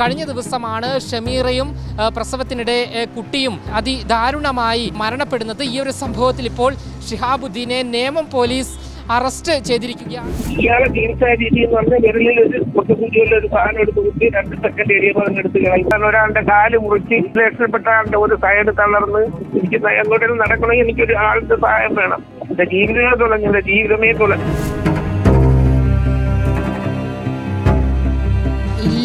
കഴിഞ്ഞ ദിവസമാണ് ഷമീറയും പ്രസവത്തിനിടെ കുട്ടിയും അതിദാരുണമായി മരണപ്പെടുന്നത്. ഈ ഒരു സംഭവത്തിൽ ഇപ്പോൾ ഷിഹാബുദ്ദീനെ നേമം പോലീസ് അറസ്റ്റ് ചെയ്തിരിക്കുകയാണ്. ഒരു രണ്ട് കാൽ മുറിച്ച് രക്ഷപ്പെട്ട ആളുടെ ഒരു സൈഡ് തളർന്ന് എനിക്ക് ന- എങ്ങോട്ടെങ്കിലും നടക്കണമെങ്കിൽ എനിക്കൊരു ആളുടെ സഹായം വേണം. എന്റെ ജീവിതമേ തുളഞ്ഞു ജീവിതമേ തുളഞ്ഞു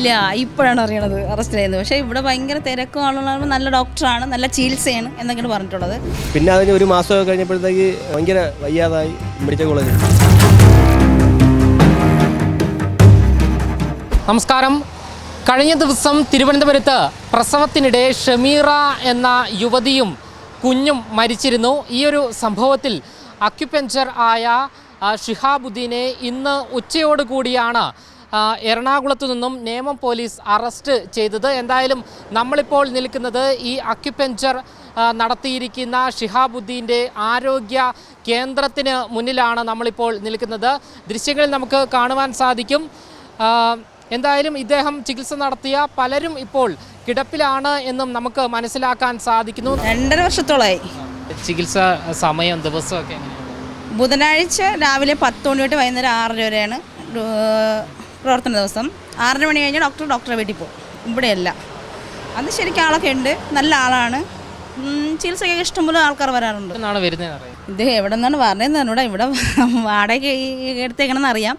ഇല്ല ഇപ്പോഴാണ് അറിയണത് അറസ്റ്റ് ചെയ്യുന്നത് പക്ഷേ ഇവിടെ ഭയങ്കര തിരക്കും ആളുകളാണ് നല്ല ഡോക്ടറാണ് നല്ല ചികിത്സയാണ് എന്നൊക്കെയാണ് പറഞ്ഞിട്ടുള്ളത്. പിന്നെ അതിന് ഒരു മാസമൊക്കെ കഴിഞ്ഞപ്പോഴത്തേക്ക് ഭയങ്കര വയ്യാതായി മെഡിക്കൽ കോളേജ് നമസ്കാരം. കഴിഞ്ഞ ദിവസം തിരുവനന്തപുരത്ത് പ്രസവത്തിനിടെ ഷമീറ എന്ന യുവതിയും കുഞ്ഞും മരിച്ചിരുന്നു. ഈ ഒരു സംഭവത്തിൽ അക്യുപെഞ്ചർ ആയ ഷിഹാബുദ്ദീനെ ഇന്ന് ഉച്ചയോടുകൂടിയാണ് എറണാകുളത്തു നിന്നും നേമം പോലീസ് അറസ്റ്റ് ചെയ്തത്. എന്തായാലും നമ്മളിപ്പോൾ നിൽക്കുന്നത് ഈ അക്യുപെഞ്ചർ നടത്തിയിരിക്കുന്ന ഷിഹാബുദ്ദീന്റെ ആരോഗ്യ കേന്ദ്രത്തിന് മുന്നിലാണ് നമ്മളിപ്പോൾ നിൽക്കുന്നത്. ദൃശ്യങ്ങളിൽ നമുക്ക് കാണുവാൻ സാധിക്കും. എന്തായാലും ഇദ്ദേഹം ചികിത്സ നടത്തിയ പലരും ഇപ്പോൾ കിടപ്പിലാണ് എന്നും നമുക്ക് മനസ്സിലാക്കാൻ സാധിക്കുന്നു. രണ്ടര വർഷത്തോളമായി ചികിത്സ സമയം ദിവസമൊക്കെ ബുധനാഴ്ച രാവിലെ പത്ത് മണി തൊട്ട് വൈകുന്നേരം ആറര വരെയാണ്. പ്രവർത്തന ദിവസം. ആറര മണി കഴിഞ്ഞാൽ ഡോക്ടർ ഡോക്ടറെ വീട്ടിൽ പോകും. ഇവിടെയല്ല. അത് ശരിക്കും ആളൊക്കെ ഉണ്ട്. നല്ല ആളാണ്. ചികിത്സയ്ക്ക് ഇഷ്ടംപോലെ ആൾക്കാർ വരാറുണ്ട്. ഇത് എവിടെ നിന്നാണ് പറഞ്ഞതെന്ന് പറഞ്ഞൂടാ ഇവിടെ വാടക എടുത്തേക്കണമെന്ന് അറിയാം.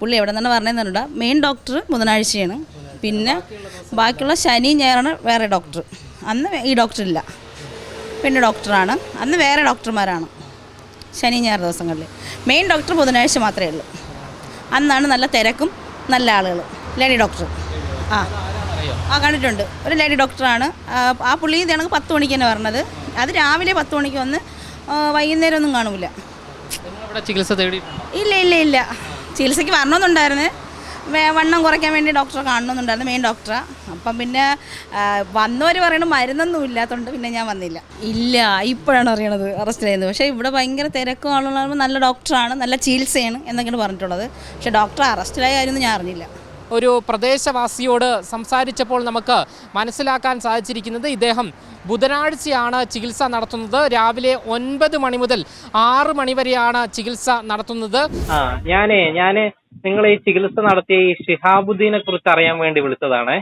പുള്ളി എവിടെ നിന്നാണ് പറഞ്ഞതെന്ന് പറഞ്ഞൂടാ മെയിൻ ഡോക്ടർ ബുധനാഴ്ചയാണ്. പിന്നെ ബാക്കിയുള്ള ശനി ഞായറാണ് വേറെ ഡോക്ടർ അന്ന് ഈ ഡോക്ടർ ഇല്ല. പിന്നെ ഡോക്ടറാണ് അന്ന് വേറെ ഡോക്ടർമാരാണ് ശനി ഞായർ ദിവസങ്ങളിൽ. മെയിൻ ഡോക്ടർ ബുധനാഴ്ച മാത്രമേ ഉള്ളൂ. അന്നാണ് നല്ല തിരക്കും. നല്ല ആളുകൾ. Lady doctor. ആ. ആ കണ്ടിട്ടുണ്ട്. ഒരു ലേഡി ഡോക്ടറാണ്. ആ, പുള്ളി ഇതാണെങ്കിൽ പത്ത് മണിക്ക് തന്നെ പറഞ്ഞത് അത് രാവിലെ പത്ത് മണിക്ക് വന്ന് വൈകുന്നേരം ഒന്നും കാണൂല. ചികിത്സ തേടിയിട്ടുണ്ടോ? ഇല്ല ഇല്ല ഇല്ല. ചികിത്സയ്ക്ക് വരണമെന്നുണ്ടായിരുന്നു. വണ്ണം കുറയ്ക്കാൻ വേണ്ടി ഡോക്ടറെ കാണണമെന്നുണ്ടായിരുന്നു മെയിൻ ഡോക്ടറെ അപ്പം പിന്നെ വന്നവർ പറയണ മരുന്നൊന്നും ഇല്ലാത്തതുകൊണ്ട് പിന്നെ ഞാൻ വന്നില്ല. ഇല്ല ഇപ്പോഴാണ് അറിയണത് അറസ്റ്റ് ചെയ്യുന്നത് പക്ഷേ ഇവിടെ ഭയങ്കര തിരക്കും ആളുകളാകുമ്പോൾ നല്ല ഡോക്ടറാണ് നല്ല ചികിത്സയാണ് എന്നൊക്കെയാണ് പറഞ്ഞിട്ടുള്ളത്. പക്ഷേ ഡോക്ടറെ അറസ്റ്റിലായ കാര്യമൊന്നും ഞാൻ അറിഞ്ഞില്ല. ഒരു പ്രദേശവാസിയോട് സംസാരിച്ചപ്പോൾ നമുക്ക് മനസ്സിലാക്കാൻ സാധിച്ചിരിക്കുന്നത് ഇദ്ദേഹം ബുധനാഴ്ചയാണ് ചികിത്സ നടത്തുന്നത്. രാവിലെ ഒൻപത് മണി മുതൽ ആറ് മണി വരെയാണ് ചികിത്സ നടത്തുന്നത്. ആ ഞാനേ ഞാൻ നിങ്ങൾ ഈ ചികിത്സ നടത്തിയ ഈ ഷിഹാബുദ്ദീനെ കുറിച്ച് അറിയാൻ വേണ്ടി വിളിച്ചതാണ്.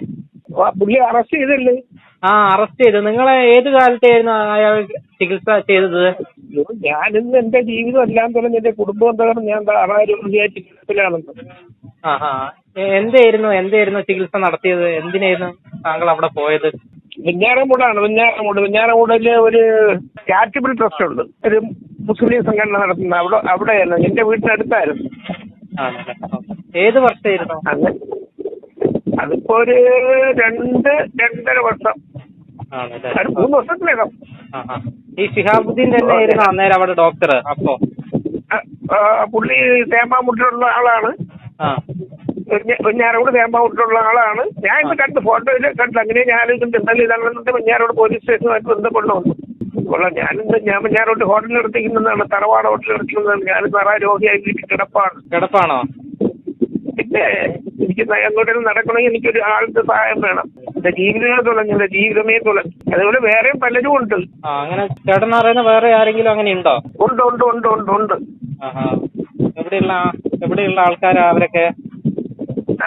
പുള്ളി അറസ്റ്റ് ചെയ്തല്ലേ? ആ അറസ്റ്റ് ചെയ്തു. നിങ്ങളെ ഏത് കാലത്തായിരുന്നു അയാൾ ചികിത്സ ചെയ്തത്? അയ്യോ, ഞാനിന്ന് എന്റെ ജീവിതം എല്ലാം തുടങ്ങി എന്റെ കുടുംബം തകർന്ന് ഞാൻ ആരോഗ്യ ചികിത്സയിലാണെന്ന് ആ ആ എ- എന്തായിരുന്നു എന്തായിരുന്നു ചികിത്സ നടത്തിയത്? എന്തിനായിരുന്നു താങ്കൾ അവിടെ പോയത്? വെഞ്ഞാറമൂടാണ് വെഞ്ഞാറമൂട് വെഞ്ഞാറമൂടിൽ ഒരു ചാരിറ്റബിൾ ട്രസ്റ്റ് ഉണ്ട്. ഒരു മുസ്ലിം സംഘടന നടത്തുന്ന അവിടെ അവിടെയായിരുന്നു എന്റെ വീട്ടിനടുത്തായിരുന്നു ആണല്ലേ. ഏത് വർഷമായിരുന്നു അങ്ങനെ അതിപ്പോ ഒരു രണ്ട് രണ്ടര വർഷം. ആണല്ലേ. മൂന്ന് വർഷത്തിനകം. ആ ആ ഈ ഷിഹാബുദ്ദീൻ തന്നെ ആയിരുന്നു അന്നേരം അവിടെ ഡോക്ടർ അപ്പോ? ആ, ആ, പുള്ളി തേമാമുട്ടിലുള്ള ആളാണ്. ആ. വെഞ്ഞ- വെഞ്ഞാറമൂട് ആളാണ്. ഞാൻ ഇത് കണ്ട് ഫോട്ടോയിൽ കണ്ടു അങ്ങനെ ഞാൻ ആലോചിക്കുന്നത് എന്തായാലും ഇതാണെന്നുണ്ട് വെഞ്ഞാറോട് പോലീസ് സ്റ്റേഷനുമായിട്ട് ബന്ധപ്പെടണോ കൊള്ളാം. ഞാനിന്ന് ഞാൻ വെഞ്ഞാറോട്ട് ഹോട്ടലിൽ എടുത്തിരിക്കുന്നതാണ് തറവാട് ഹോട്ടലിൽ എടുത്തിരുന്നതാണ് ഞാൻ നിറ രോഗിയായി വീട്ടിൽ കിടപ്പാണ്. കിടപ്പാണോ? പിന്നെ എനിക്ക് എങ്ങോട്ടെങ്കിലും നടക്കണമെങ്കിൽ എനിക്കൊരു ആളുടെ സഹായം വേണം. എന്റെ ജീവിതമേ തുടങ്ങി എന്റെ ജീവിതമേ തുടങ്ങി. അതുപോലെ വേറെയും പലരും ഉണ്ട്. അങ്ങനെ ചേട്ടൻ അറിയുന്ന വേറെ ആരെങ്കിലും അങ്ങനെ ഉണ്ടോ? ഉണ്ട് ഉണ്ട് ഉണ്ട് ഉണ്ട് ഉണ്ട്. എവിടെയുള്ള എവിടെയുള്ള ആൾക്കാരാ അവരൊക്കെ?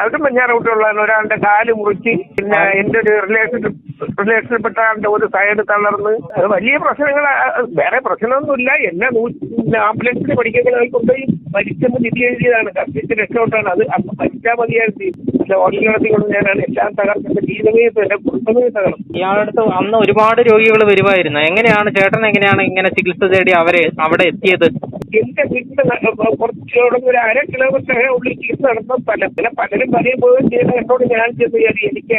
അവരും വെഞ്ഞാറോട്ടുള്ളതാണ് ഒരാളുടെ കാൽ മുറിച്ച് പിന്നെ എന്റെ ഒരു റിലേഷൻഷിപ്പ് റിലേഷനിൽപ്പെട്ട ആളുടെ ഒരു സൈഡ് തളർന്ന്. വലിയ പ്രശ്നങ്ങൾ വേറെ പ്രശ്നമൊന്നുമില്ല. എന്നെ ആംബുലൻസിൽ പഠിക്കുന്നതിൽ കൊണ്ടുപോയി മരിച്ചെന്ന് വിധി എഴുതിയതാണ്. കത്തിച്ച് രക്ഷപ്പെട്ടാണ് അത് മരിച്ചാൽ മതിയായിരുന്നു. അല്ല ഓടികളത്തിൽ കൊണ്ട് ഞാനാണ് എല്ലാം തകർന്ന് ജീവിതമേ എന്റെ കുടുംബമേ തകർന്നു. ഇയാളുടെ അടുത്ത് അന്ന് ഒരുപാട് രോഗികൾ വരുമായിരുന്നു. എങ്ങനെയാണ് ചേട്ടൻ എങ്ങനെയാണ് ഇങ്ങനെ ചികിത്സ തേടി അവരെ അവിടെ എത്തിയത്? എന്റെ വീട്ടിന്റെ കുറച്ചോടെ കുറച്ചുകൂടെ ഒരു അര കിലോമീറ്റർ ഉള്ളിൽ ചികിത്സ നടത്തുന്ന സ്ഥലത്തിന് പലരും പോവുകയും ചെയ്യുന്ന എന്നോട് ഞാൻ ചെന്ന് എനിക്ക്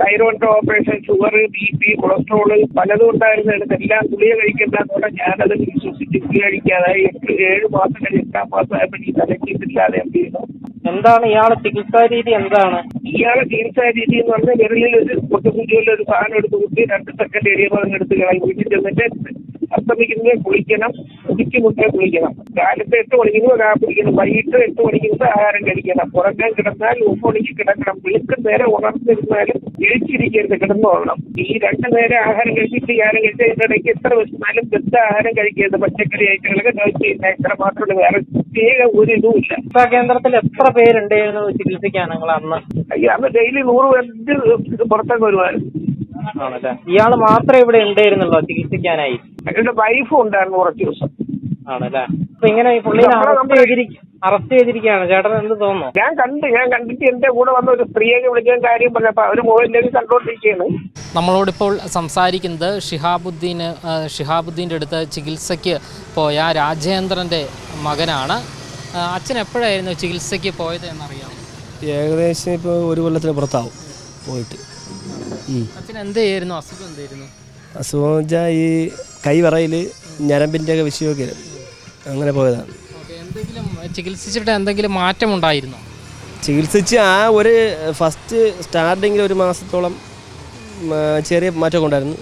thyroid operation sugar B P cholesterol പലതും ഉണ്ടായിരുന്നു. എല്ലാം ഗുളിക കഴിക്കേണ്ടതോടെ ഞാനത് വിശ്വസിച്ച് ഗുളിക കഴിക്കാതായി എട്ട് ഏഴ് മാസം കഴിഞ്ഞ് എട്ടാം മാസം ആയപ്പോൾ ഈ തലക്കിട്ടില്ലാതെ എന്ത് ചെയ്യുന്നു എന്താണ് ഇയാളെ ചികിത്സാ രീതി എന്താണ്? ഇയാളെ ചികിത്സാ രീതി എന്ന് പറഞ്ഞാൽ വിരലിൽ ഒരു കൊത്തുകുഞ്ചിയിൽ ഒരു സാധനം എടുത്ത് കുത്തി രണ്ട് സെക്കൻഡ് എരിയുമ്പോൾ എടുത്ത് കളയും. വീട്ടിൽ ചെന്നിട്ട് അസ്തമിക്കുന്നതിനെ കുളിക്കണം ഉദിക്കുമുട്ടേ കുളിക്കണം. കാലത്ത് എട്ട് മണിക്ക് കുളിക്കണം വൈകിട്ട് എട്ട് മണിക്ക് ആഹാരം കഴിക്കണം. ഉറങ്ങാൻ കിടന്നാൽ ഒമ്പണിക്ക് കിടക്കണം. വിളിക്കും നേരെ ഉണർന്നിരുന്നാലും ഇഴിച്ചിരിക്കരുത് കിടന്നുകൊള്ളണം ഈ രണ്ടു നേരം ആഹാരം കഴിച്ചിട്ട് ആഹാരം കഴിച്ചതിന്റെ ഇടയ്ക്ക് എത്ര വിശന്നാലും ബന്ധ ആഹാരം കഴിക്കരുത്. പച്ചക്കറി ഐറ്റങ്ങളൊക്കെ കഴിച്ചിരുന്ന എത്ര മാത്രമേ വേറെ പ്രത്യേക ഒരു ഇതുമില്ല കേന്ദ്രത്തിൽ എത്ര പേരുണ്ടായിരുന്നു ചികിത്സിക്കാൻ നിങ്ങൾ അന്ന്? അയ്യാ അന്ന് ഡെയിലി നൂറ് പേർക്ക് പുറത്തേക്ക് വരുമായിരുന്നു. ആണല്ലേ? ഇയാൾ മാത്രമേ ഇവിടെ ഉണ്ടായിരുന്നുള്ളൂ ചികിത്സിക്കാനായി. എന്റെ വൈഫും ഉണ്ടായിരുന്നു കുറച്ച് ദിവസം. ആണല്ലേ? അപ്പൊ ഇങ്ങനെ ഈ പുള്ളിനെ അറസ്റ്റ് ചെയ്തിരിക്കും അറസ്റ്റ് ചെയ്തിരിക്കുകയാണ്. ചേട്ടൻ എന്ത് തോന്നുന്നു? ഞാൻ കണ്ട് ഞാൻ കണ്ടിട്ട് എന്റെ കൂടെ വന്ന ഒരു സ്ത്രീയൊക്കെ വിളിക്കാൻ കാര്യം പറഞ്ഞപ്പോ അവർ മൊബൈലിലേക്ക് കണ്ടോണ്ടിരിക്കുകയാണ് നമ്മളോടിപ്പോൾ സംസാരിക്കുന്നത് ഷിഹാബുദ്ദീന് ഷിഹാബുദ്ദീന്റെ അടുത്ത് ചികിത്സയ്ക്ക് പോയ രാജേന്ദ്രന്റെ മകനാണ്. അച്ഛൻ എപ്പോഴായിരുന്നു ചികിത്സയ്ക്ക് പോയത് എന്നറിയാം ഏകദേശം ഇപ്പോൾ ഒരു കൊല്ലത്തിന് പുറത്താവും പോയിട്ട്. അച്ഛൻ എന്തായിരുന്നു അസുഖം എന്തായിരുന്നു? അസുഖം വെച്ചാൽ ഈ കൈവറയിൽ ഞരമ്പിന്റെ ഒക്കെ വിഷയമൊക്കെ അങ്ങനെ പോയതാണ്. എന്തെങ്കിലും ചികിത്സിച്ചിട്ട് എന്തെങ്കിലും മാറ്റം ഉണ്ടായിരുന്നോ ചികിത്സിച്ച് ആ ഒരു ഫസ്റ്റ് സ്റ്റാർട്ടിങ്ങിൽ ഒരു മാസത്തോളം ചെറിയ മാറ്റമൊക്കെ ഉണ്ടായിരുന്നു.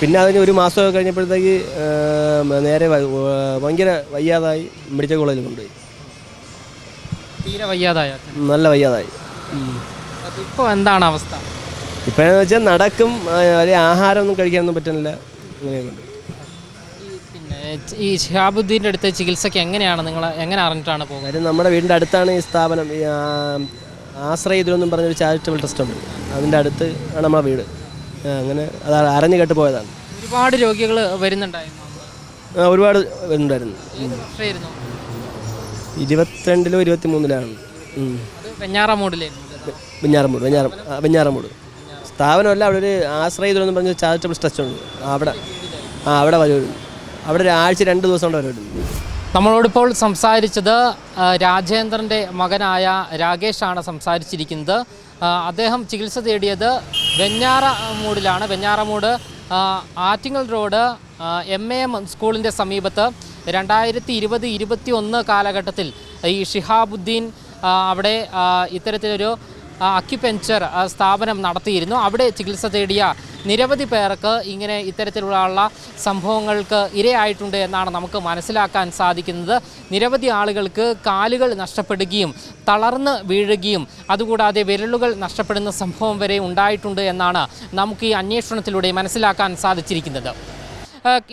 പിന്നെ അതിന് ഒരു മാസമൊക്കെ കഴിഞ്ഞപ്പോഴത്തേക്ക് നേരെ ഭയങ്കര വയ്യാതായി മെഡിക്കൽ കോളേജിൽ കൊണ്ടുപോയി. തീരെ വയ്യാതായ? നല്ല വയ്യാതായി. ഇപ്പോൾ എന്താണ് അവസ്ഥ? ഇപ്പോഴെന്ന് വെച്ചാൽ നടക്കും വലിയ ആഹാരമൊന്നും കഴിക്കാനൊന്നും പറ്റുന്നില്ല. പിന്നെ ഈ ഷിഹാബുദ്ദീന്റെ അടുത്ത് ചികിത്സയ്ക്ക് എങ്ങനെയാണ് നിങ്ങൾ എങ്ങനെ അറിഞ്ഞിട്ടാണ് പോകുന്നത്? കാര്യം നമ്മുടെ വീടിന്റെ അടുത്താണ് ഈ സ്ഥാപനം. ഈ ആ, ആശ്രയ ഇതിലൊന്നും പറഞ്ഞൊരു ചാരിറ്റബിൾ ട്രസ്റ്റ് ഉണ്ട്. അതിന്റെ അടുത്ത് ആണ് നമ്മുടെ വീട്. ആ, അങ്ങനെ അത് അറിഞ്ഞു കേട്ട് പോയതാണ്. ഒരുപാട് രോഗികൾ വരുന്നുണ്ടായിരുന്നു. ആ, ഒരുപാട് ഉണ്ടായിരുന്നു ഏത് വർഷമായിരുന്നു ഇരുപത്തിരണ്ടിലോ ഇരുപത്തി മൂന്നിലാണ് അത് വെഞ്ഞാറമൂടിലായിരുന്നു. വെഞ്ഞാറമൂട് വെഞ്ഞാറം ആ, വെഞ്ഞാറമൂട്. സ്ഥാപനമല്ല അവിടെ ഒരു ആശ്രയ പറഞ്ഞ് ചാരിറ്റബിൾ ട്രസ്റ്റ് ഉണ്ട്. അവിടെ ആ അവിടെ വരും അവിടെ ഒരു ആഴ്ച രണ്ട് ദിവസം കൊണ്ട് വരും. നമ്മളോടിപ്പോൾ സംസാരിച്ചത് രാജേന്ദ്രന്റെ മകനായ രാകേഷാണ് സംസാരിച്ചിരിക്കുന്നത്. അദ്ദേഹം ചികിത്സ തേടിയത് വെഞ്ഞാറ മൂടിലാണ് Venjaramoodu Attingal road M A M സ്കൂളിന്റെ സമീപത്ത്. രണ്ടായിരത്തി ഇരുപത് ഇരുപത്തി ഒന്ന് കാലഘട്ടത്തിൽ ഈ ഷിഹാബുദ്ദീൻ അവിടെ ഇത്തരത്തിലൊരു അക്യുപെഞ്ചർ സ്ഥാപനം നടത്തിയിരുന്നു. അവിടെ ചികിത്സ തേടിയ നിരവധി പേർക്ക് ഇങ്ങനെ ഇത്തരത്തിലുള്ള സംഭവങ്ങൾക്ക് ഇരയായിട്ടുണ്ട് എന്നാണ് നമുക്ക് മനസ്സിലാക്കാൻ സാധിക്കുന്നത്. നിരവധി ആളുകൾക്ക് കാലുകൾ നഷ്ടപ്പെടുകയും തളർന്ന് വീഴുകയും അതുകൂടാതെ വിരലുകൾ നഷ്ടപ്പെടുന്ന സംഭവം വരെ ഉണ്ടായിട്ടുണ്ട് എന്നാണ് നമുക്ക് ഈ അന്വേഷണത്തിലൂടെ മനസ്സിലാക്കാൻ സാധിച്ചിരിക്കുന്നത്.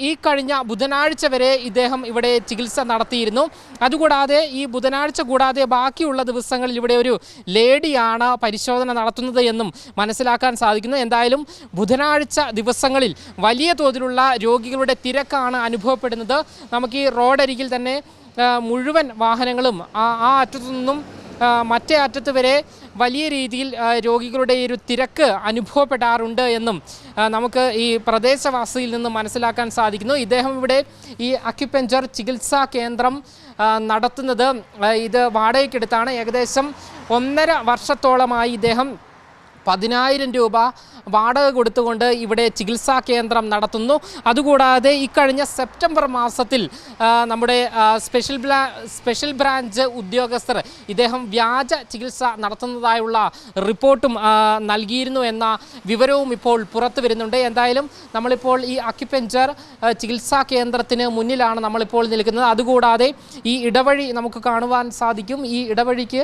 ഈ കഴിഞ്ഞ ബുധനാഴ്ച വരെ ഇദ്ദേഹം ഇവിടെ ചികിത്സ നടത്തിയിരുന്നു. അതുകൂടാതെ ഈ ബുധനാഴ്ച കൂടാതെ ബാക്കിയുള്ള ദിവസങ്ങളിൽ ഇവിടെ ഒരു ലേഡിയാണ് പരിശോധന നടത്തുന്നത് എന്നും മനസ്സിലാക്കാൻ സാധിക്കുന്നു. എന്തായാലും ബുധനാഴ്ച ദിവസങ്ങളിൽ വലിയ തോതിലുള്ള രോഗികളുടെ തിരക്കാണ് അനുഭവപ്പെടുന്നത്. നമുക്ക് ഈ റോഡരികിൽ തന്നെ മുഴുവൻ വാഹനങ്ങളും ആ അറ്റത്തു നിന്നും മറ്റേ അറ്റത്ത് വരെ വലിയ രീതിയിൽ രോഗികളുടെ ഒരു തിരക്ക് അനുഭവപ്പെടാറുണ്ട് എന്നും നമുക്ക് ഈ പ്രദേശവാസിയിൽ നിന്ന് മനസ്സിലാക്കാൻ സാധിക്കുന്നു. ഇദ്ദേഹം ഇവിടെ ഈ അക്യുപെഞ്ചർ ചികിത്സാ കേന്ദ്രം നടത്തുന്നത് ഇത് വാടകയ്ക്കെടുത്താണ്. ഏകദേശം ഒന്നര വർഷത്തോളമായി ഇദ്ദേഹം പതിനായിരം രൂപ വാടക കൊടുത്തുകൊണ്ട് ഇവിടെ ചികിത്സാ കേന്ദ്രം നടത്തുന്നു. അതുകൂടാതെ ഇക്കഴിഞ്ഞ സെപ്റ്റംബർ മാസത്തിൽ നമ്മുടെ സ്പെഷ്യൽ ബ്രാ സ്പെഷ്യൽ ബ്രാഞ്ച് ഉദ്യോഗസ്ഥർ ഇദ്ദേഹം വ്യാജ ചികിത്സ നടത്തുന്നതായുള്ള റിപ്പോർട്ടും നൽകിയിരുന്നു എന്ന വിവരവും ഇപ്പോൾ പുറത്തു വരുന്നുണ്ട്. എന്തായാലും നമ്മളിപ്പോൾ ഈ അക്യുപെഞ്ചർ ചികിത്സാ കേന്ദ്രത്തിന് മുന്നിലാണ് നമ്മളിപ്പോൾ നിൽക്കുന്നത്. അതുകൂടാതെ ഈ ഇടവഴി നമുക്ക് കാണുവാൻ സാധിക്കും. ഈ ഇടവഴിക്ക്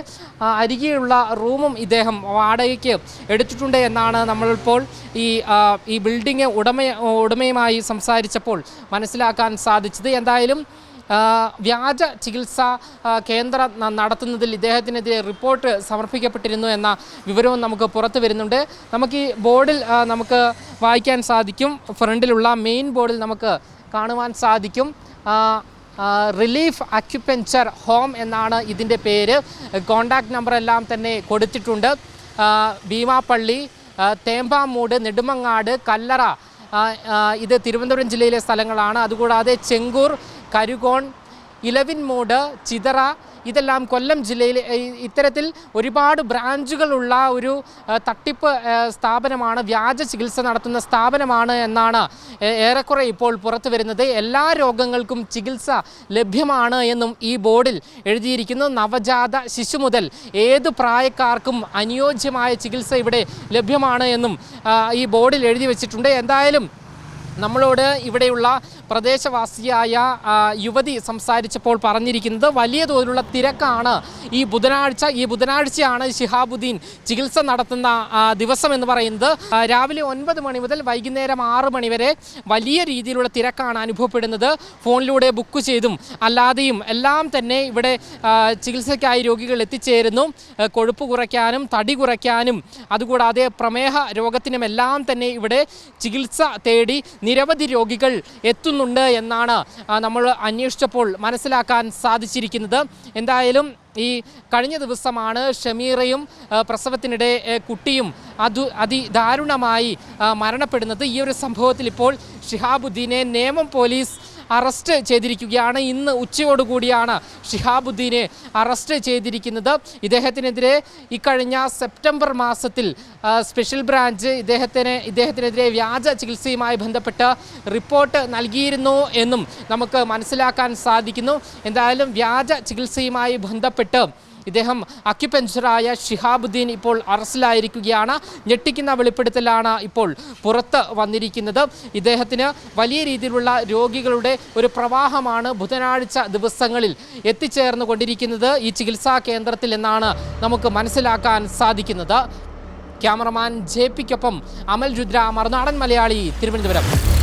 അരികെയുള്ള റൂമും ഇദ്ദേഹം വാടകയ്ക്ക് എടുത്തിട്ടുണ്ട് എന്നാണ് നമ്മളിപ്പോൾ ഈ ഈ ബിൽഡിംഗ് ഉടമ ഉടമയുമായി സംസാരിച്ചപ്പോൾ മനസ്സിലാക്കാൻ സാധിച്ചത്. എന്തായാലും വ്യാജ ചികിത്സാ കേന്ദ്രം നടത്തുന്നതിൽ ഇദ്ദേഹത്തിനെതിരെ റിപ്പോർട്ട് സമർപ്പിക്കപ്പെട്ടിരുന്നു എന്ന വിവരവും നമുക്ക് പുറത്തു വരുന്നുണ്ട്. നമുക്ക് ഈ ബോർഡിൽ നമുക്ക് വായിക്കാൻ സാധിക്കും. ഫ്രണ്ടിലുള്ള മെയിൻ ബോർഡിൽ നമുക്ക് കാണുവാൻ സാധിക്കും. റിലീഫ് അക്യുപെഞ്ചർ ഹോം എന്നാണ് ഇതിന്റെ പേര്. കോണ്ടാക്ട് നമ്പർ എല്ലാം തന്നെ കൊടുത്തിട്ടുണ്ട്. ഭീമാപ്പള്ളി തേമ്പാമൂട് നെടുമങ്ങാട് കല്ലറ ഇത് തിരുവനന്തപുരം ജില്ലയിലെ സ്ഥലങ്ങളാണ്. അതുകൂടാതെ ചെങ്കൂർ കരുകോൺ ഇലവിൻമൂട് ചിതറ ഇതെല്ലാം കൊല്ലം ജില്ലയിൽ ഇത്തരത്തിൽ ഒരുപാട് ബ്രാഞ്ചുകളുള്ള ഒരു തട്ടിപ്പ് സ്ഥാപനമാണ് വ്യാജ ചികിത്സ നടത്തുന്ന സ്ഥാപനമാണ് എന്നാണ് ഏറെക്കുറെ ഇപ്പോൾ പുറത്തു വരുന്നത്. എല്ലാ രോഗങ്ങൾക്കും ചികിത്സ ലഭ്യമാണ് എന്നും ഈ ബോർഡിൽ എഴുതിയിരിക്കുന്നു. നവജാത ശിശു മുതൽ ഏത് പ്രായക്കാർക്കും അനുയോജ്യമായ ചികിത്സ ഇവിടെ ലഭ്യമാണ് എന്നും ഈ ബോർഡിൽ എഴുതി വെച്ചിട്ടുണ്ട്. എന്തായാലും നമ്മളോട് ഇവിടെയുള്ള പ്രദേശവാസിയായ യുവതി സംസാരിച്ചപ്പോൾ പറഞ്ഞിരിക്കുന്നത് വലിയ തോതിലുള്ള തിരക്കാണ് ഈ ബുധനാഴ്ച. ഈ ബുധനാഴ്ചയാണ് ഷിഹാബുദ്ദീൻ ചികിത്സ നടത്തുന്ന ദിവസം എന്ന് പറയുന്നത്. രാവിലെ ഒൻപത് മണി മുതൽ വൈകുന്നേരം ആറ് മണി വരെ വലിയ രീതിയിലുള്ള തിരക്കാണ് അനുഭവപ്പെടുന്നത്. ഫോണിലൂടെ ബുക്ക് ചെയ്തും അല്ലാതെയും എല്ലാം തന്നെ ഇവിടെ ചികിത്സയ്ക്കായി രോഗികൾ എത്തിച്ചേരുന്നു. കൊഴുപ്പ് കുറയ്ക്കാനും തടി കുറയ്ക്കാനും അതുകൂടാതെ പ്രമേഹ രോഗത്തിനുമെല്ലാം തന്നെ ഇവിടെ ചികിത്സ തേടി നിരവധി രോഗികൾ എത്തുന്നുണ്ട് എന്നാണ് നമ്മൾ അന്വേഷിച്ചപ്പോൾ മനസ്സിലാക്കാൻ സാധിച്ചിരിക്കുന്നത്. എന്തായാലും ഈ കഴിഞ്ഞ ദിവസമാണ് ഷമീറയും പ്രസവത്തിനിടെ കുട്ടിയും അതു അതിദാരുണമായി ദാരുണമായി മരണപ്പെടുന്നത്. ഈ ഒരു സംഭവത്തിൽ ഇപ്പോൾ ഷിഹാബുദ്ദീനെ നേമം പോലീസ് അറസ്റ്റ് ചെയ്തിരിക്കുകയാണ്. ഇന്ന് ഉച്ചയോടുകൂടിയാണ് ഷിഹാബുദ്ദീനെ അറസ്റ്റ് ചെയ്തിരിക്കുന്നത്. ഇദ്ദേഹത്തിനെതിരെ ഇക്കഴിഞ്ഞ സെപ്റ്റംബർ മാസത്തിൽ സ്പെഷ്യൽ ബ്രാഞ്ച് ഇദ്ദേഹത്തിന് ഇദ്ദേഹത്തിനെതിരെ വ്യാജ ചികിത്സയുമായി ബന്ധപ്പെട്ട് റിപ്പോർട്ട് നൽകിയിരുന്നു എന്നും നമുക്ക് മനസ്സിലാക്കാൻ സാധിക്കുന്നു. എന്തായാലും വ്യാജ ചികിത്സയുമായി ബന്ധപ്പെട്ട് ഇദ്ദേഹം അക്യുപെഞ്ചറായ ഷിഹാബുദ്ദീൻ ഇപ്പോൾ അറസ്റ്റിലായിരിക്കുകയാണ്. ഞെട്ടിക്കുന്ന വെളിപ്പെടുത്തലാണ് ഇപ്പോൾ പുറത്ത് വന്നിരിക്കുന്നത്. ഇദ്ദേഹത്തിന് വലിയ രീതിയിലുള്ള രോഗികളുടെ ഒരു പ്രവാഹമാണ് ബുധനാഴ്ച ദിവസങ്ങളിൽ എത്തിച്ചേർന്നു കൊണ്ടിരിക്കുന്നത്. ഈ ചികിത്സാ കേന്ദ്രത്തിൽ എന്നാണ് നമുക്ക് മനസ്സിലാക്കാൻ സാധിക്കുന്നത്. ക്യാമറമാൻ ജെ പിക്കൊപ്പം അമൽ രുദ്ര മറുനാടൻ മലയാളി തിരുവനന്തപുരം.